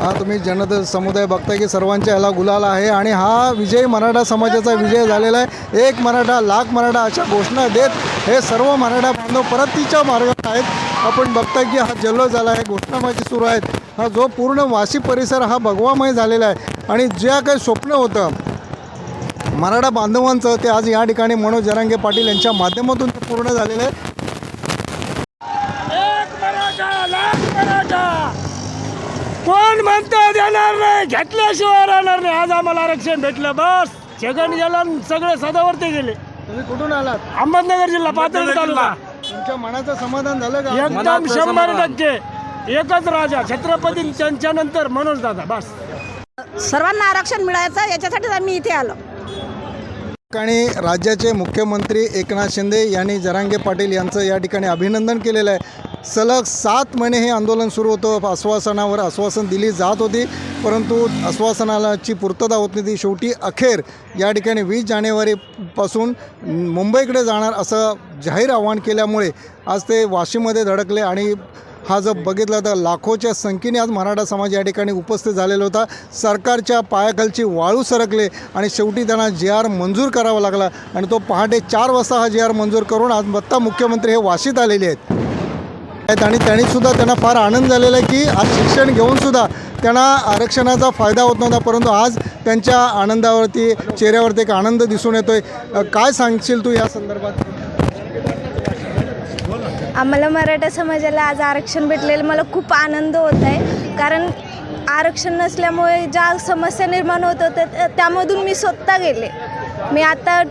हा तुम्ही जनता समुदाय बघताय की सर्वांच्या ह्याला गुलाल आहे आणि हा विजय मराठा समाजाचा विजय झालेला आहे. एक मराठा लाख मराठा अशा घोषणा देत हे सर्व मराठा बांधव परतीच्या मार्गावर आहेत. आपण बघताय की हा जल्लोष झाला आहे घोषणाबाजी सुरू आहेत. हा जो पूर्ण वाशी परिसर हा भगवामय झालेला आहे. आणि ज्या काही स्वप्न होतं मराठा बांधवांचं ते आज या ठिकाणी मनोज जरांगे पाटील यांच्या माध्यमातून ते पूर्ण झालेलं आहे एक मराठा लाख मराठा कोण म्हणतं देणार नाही? घेतल्याशिवाय राहणार नाही. आज आम्हाला आरक्षण भेटलं. बस. जगन गेलं सगळे सदावरती गेले. तुम्ही कुठून आलात? अहमदनगर जिल्हा पातळी तालुका. तुमच्या मनाचं समाधान झालं का? एकदम शंभर टक्के. एकच राजा छत्रपती त्यांच्या नंतर मनोज दादा. बस. सर्वांना आरक्षण मिळायचं याच्यासाठीच आम्ही इथे आलो. ठिकाणी राज्याचे मुख्यमंत्री एकनाथ शिंदे यांनी जरांगे पाटील यांचं या ठिकाणी अभिनंदन केलेलं आहे. सलग सात महिने हे आंदोलन सुरू होतं. आश्वासनावर आश्वासन दिली जात होती. परंतु आश्वासनाची पूर्तता होत नाही ती शेवटी अखेर या ठिकाणी वीस जानेवारीपासून मुंबईकडे जाणार असं जाहीर आव्हान केल्यामुळे आज ते वाशीमध्ये धडकले आणि हा जर बघितला तर लाखोच्या संख्येने आज मराठा समाज या ठिकाणी उपस्थित झालेला होता. सरकारच्या पायाखालची वाळू सरकले आणि शेवटी त्यांना जे आर मंजूर करावा लागला आणि तो पहाटे चार वाजता हा जे आर मंजूर करून आज बत्ता मुख्यमंत्री हे वाशीत आलेले आहेत. आहेत आणि त्यांनीसुद्धा त्यांना फार आनंद झालेला आहे की आज शिक्षण घेऊनसुद्धा त्यांना आरक्षणाचा फायदा होत नव्हता परंतु आज त्यांच्या आनंदावरती चेहऱ्यावरती एक आनंद दिसून येतोय. आहे काय सांगशील तू या संदर्भात? आम्हाला मराठा समाजाला आज आरक्षण भेटलेलं मला खूप आनंद होत आहे. कारण आरक्षण नसल्यामुळे ज्या समस्या निर्माण होत होत्या त्या- त्यामधून मी स्वतः गेले. मी आता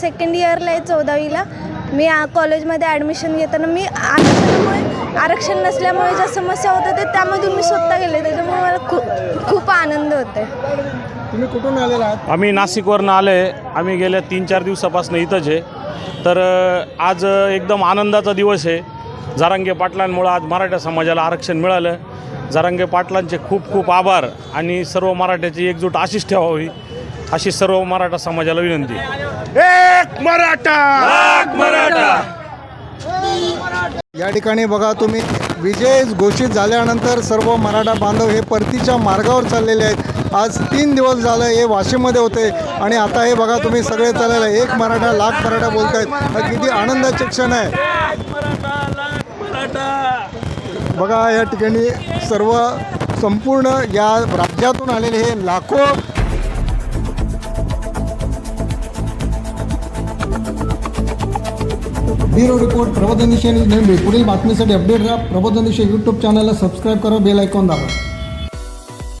सेकंड इयरला आहे चौदावीला. मी कॉलेजमध्ये ॲडमिशन घेताना मी आरक्षणामुळे आरक्षण नसल्यामुळे ज्या समस्या होत होत्या त्यामधून मी स्वतः गेले. त्याच्यामुळे मला खूप खूप आनंद होत आहे तुम्ही कुठून आलेला आहात? आम्ही नाशिकवरनं आलो. आहे आम्ही गेल्या तीन चार दिवसापासून इथंच आहे. तर आज एकदम आनंदाचा दिवस आहे. जारांगे पाटलांमुळं आज मराठा समाजाला आरक्षण मिळालं. जारांगे पाटलांचे खूप खूप आभार आणि सर्व मराठ्याची एकजूट अशीच ठेवावी अशी सर्व मराठा समाजाला विनंती. एक मराठा! मराठा! या ठिकाणी बघा तुम्ही विजय घोषित झाल्यानंतर सर्व मराठा बांधव हे परतीच्या मार्गावर चाललेले आहेत. आज तीन दिवस झालं हे वाशिममध्ये होते आणि आता हे बघा तुम्ही सगळे चाललेलं आहे एक मराठा लाख मराठा बोलत आहेत हा किती आनंदाचे क्षण आहे. बघा या ठिकाणी सर्व संपूर्ण या राज्यातून आलेले हे लाखो ब्युरो रिपोर्ट प्रबोधन दिशा न्यूज पुढील बातमीसाठी अपडेट राहा. प्रबोधन दिशा यूट्यूब चॅनलला सबस्क्राईब करा. बेल आयकॉन दाबा.